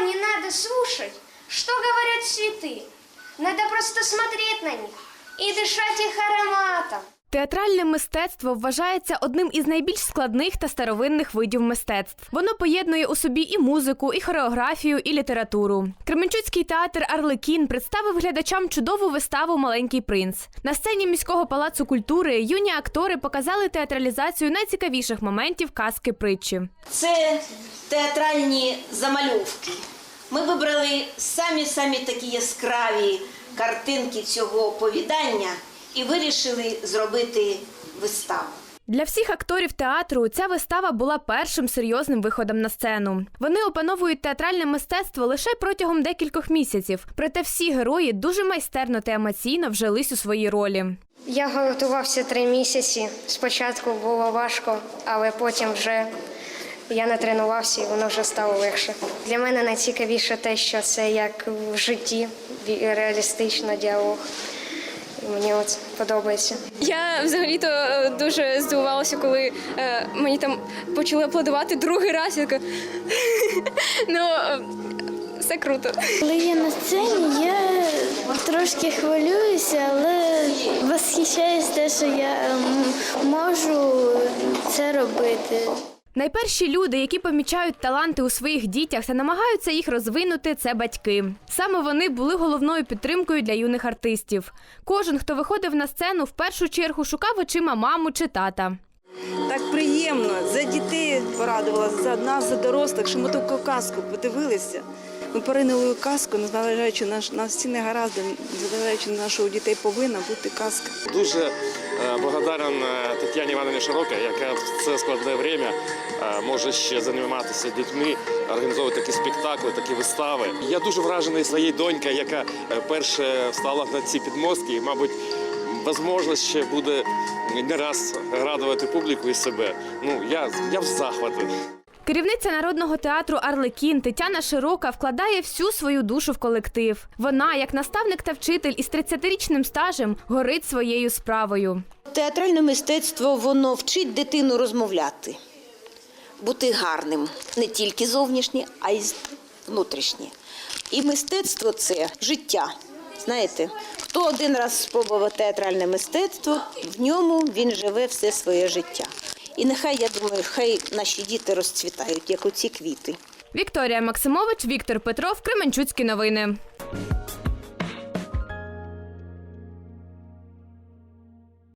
не надо слушать, что говорят цветы. Надо просто смотреть на них и дышать их ароматом. Театральне мистецтво вважається одним із найбільш складних та старовинних видів мистецтв. Воно поєднує у собі і музику, і хореографію, і літературу. Кременчуцький театр Арлекін представив глядачам чудову виставу Маленький принц. На сцені міського палацу культури юні актори показали театралізацію найцікавіших моментів казки притчі. Це театральні замальовки. Ми вибрали самі-самі такі яскраві картинки цього оповідання і вирішили зробити виставу. Для всіх акторів театру ця вистава була першим серйозним виходом на сцену. Вони опановують театральне мистецтво лише протягом декількох місяців. Проте всі герої дуже майстерно та емоційно вжились у свої ролі. Я готувався три місяці. Спочатку було важко, але потім вже я натренувався і воно вже стало легше. Для мене найцікавіше те, що це як в житті реалістично діалог. І Мені от подобається. Я взагалі-то е, дуже здивувалася, коли е, мені там почали аплодувати другий раз. Я така ну е, все круто. Коли я на сцені, я трошки хвилююся, але восхищаюсь те, що я ем, можу це робити. Найперші люди, які помічають таланти у своїх дітях та намагаються їх розвинути, це батьки. Саме вони були головною підтримкою для юних артистів. Кожен, хто виходив на сцену, в першу чергу шукав очима маму чи тата. Так приємно за дітей порадувалася, за нас, за дорослих, що ми таку казку подивилися. Ми поринули казку, незважаючи на, на всі негаразди, незважаючи на у дітей повинна бути казка. Дуже е, благодарен е, Тетяні Івановні Широкій, яка в це складне время е, може ще займатися дітьми, організовувати такі спектакли, такі вистави. Я дуже вражений своєю донькою, яка перше встала на ці підмостки і, мабуть, можливо, ще буде не раз радувати публіку і себе. Ну, я, я в захваті. Керівниця народного театру Арлекін Тетяна Широка вкладає всю свою душу в колектив. Вона, як наставник та вчитель із 30-річним стажем, горить своєю справою. Театральне мистецтво воно вчить дитину розмовляти, бути гарним не тільки зовнішнє, а й внутрішнє. І мистецтво це життя. Знаєте, хто один раз спробував театральне мистецтво, в ньому він живе все своє життя. І нехай я думаю, хай наші діти розцвітають, як оці квіти. Вікторія Максимович, Віктор Петров, Кременчуцькі новини.